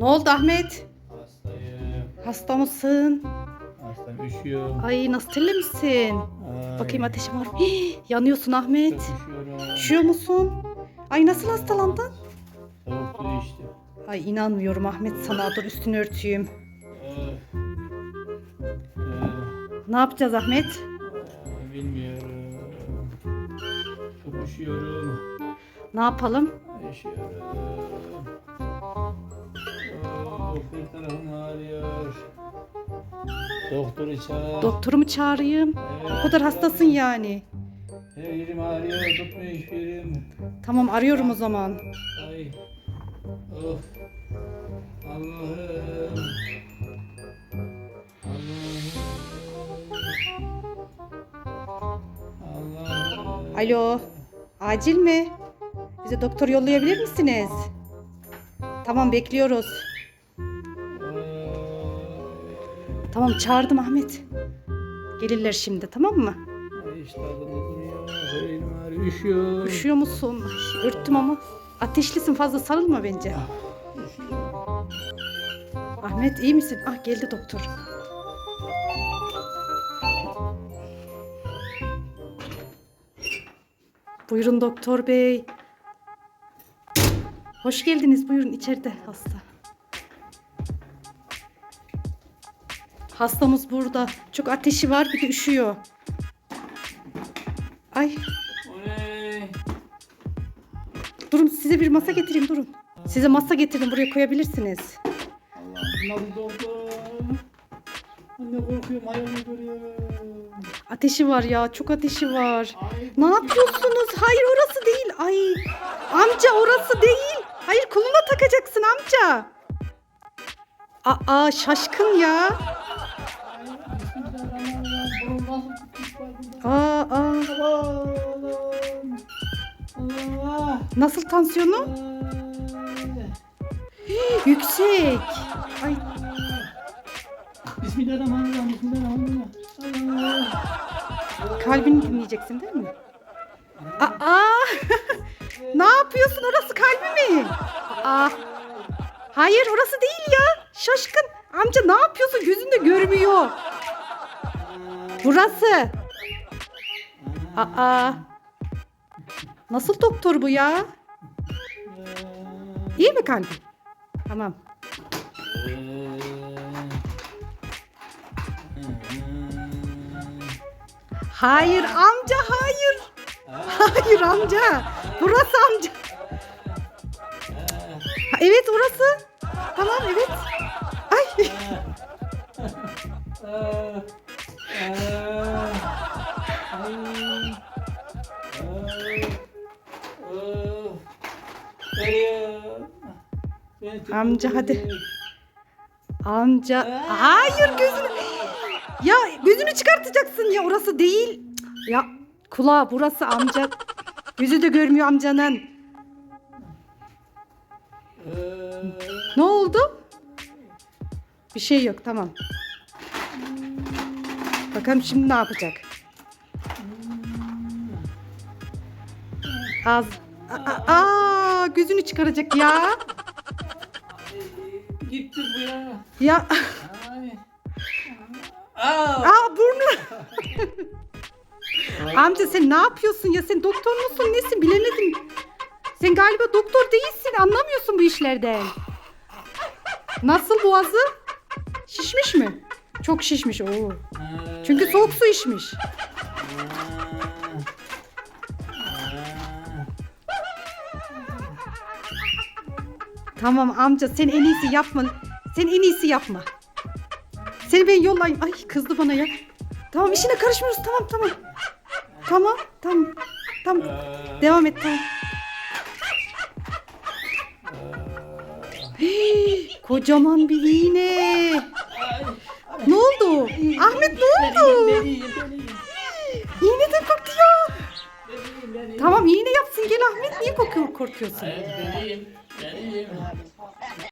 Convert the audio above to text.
Ne oldu Ahmet? Hastayım. Hasta mısın? Hastayım. Üşüyorum. Ay nasıl terlemişsin? Ay, Bakayım ateşin var mı? Hii, yanıyorsun Ahmet. Çok üşüyorum. Üşüyor musun? Ay nasıl hastalandın? Soğuk su içtim. Ay inanmıyorum Ahmet sana. Dur üstünü örteyim. Öf. Öf. Ne yapacağız Ahmet? Ay, Bilmiyorum. Çok üşüyorum. Ne yapalım? Üşüyorum. Tarafım ağrıyor. Doktoru çağır. Doktoru mu çağırayım? Evet. O kadar hastasın yani. Her yerim. Tutmuyor. Tamam arıyorum o zaman. Ay. Of. Allah'ım. Alo. Acil mi? Bize doktor yollayabilir misiniz? Tamam bekliyoruz. Tamam çağırdım Ahmet. Gelirler şimdi tamam mı? Üşüyor. Üşüyor musun? Örttüm ama. Ateşlisin fazla sarılma bence. Ahmet iyi misin? Ah geldi doktor. Buyurun doktor bey. Hoş geldiniz. Buyurun içeride hasta. Hastamız burada. Çok ateşi var bir de üşüyor. Ay durun size bir masa getireyim durun. Size masa getirdim buraya koyabilirsiniz. Allah'ım nasıl doktor? Anne korkuyorum. Hayalini görüyorum. Ateşi var ya çok ateşi var. Ay. Ne yapıyorsunuz? Hayır orası değil. Ay amca orası değil. Hayır koluna takacaksın amca. Aa şaşkın ya. Nasıl tansiyonu? Yüksek. Ay Bismillahirrahmanirrahim. Bismillahirrahmanirrahim. Kalbini dinleyeceksin değil mi? Aa. ne yapıyorsun? Orası kalbi mi? Aa. Hayır orası değil ya. Şaşkın. Amca ne yapıyorsun? Gözünde görmüyor. Burası. Aa. Nasıl doktor bu ya? İyi mi kalbi? Tamam. Hayır amca hayır. Hayır amca. Burası amca. Evet orası. Tamam evet. Amca, hadi. Amca. Hayır gözünü. Ya gözünü çıkartacaksın ya orası değil. Ya kulağı burası amca. Gözü de görmüyor amcanın. Ne oldu? Bir şey yok tamam. Bakalım şimdi ne yapacak? Az. Aa, gözünü çıkaracak ya. Gitti bu ya. Ya. Ay. Aa. Aa burnu. Amca sen ne yapıyorsun ya? Sen doktor musun nesin bilemedim. Sen galiba doktor değilsin. Anlamıyorsun bu işlerden. Nasıl boğazı? Şişmiş mi? Çok şişmiş. Oo. Çünkü soğuk su içmiş. Tamam amca sen en iyisi yapma. Sen en iyisi yapma. Seni ben yollayayım. Ay kızdı bana ya. Tamam işine karışmıyoruz. Tamam tamam. Tamam tamam. Tamam. Devam et tamam. Hii, kocaman bir iğne. Ne oldu? Ahmet ne oldu? İğne de koktu ya. Tamam iğne yapsın gel Ahmet. Niye kokuyor, korkuyorsun? Benim, benim.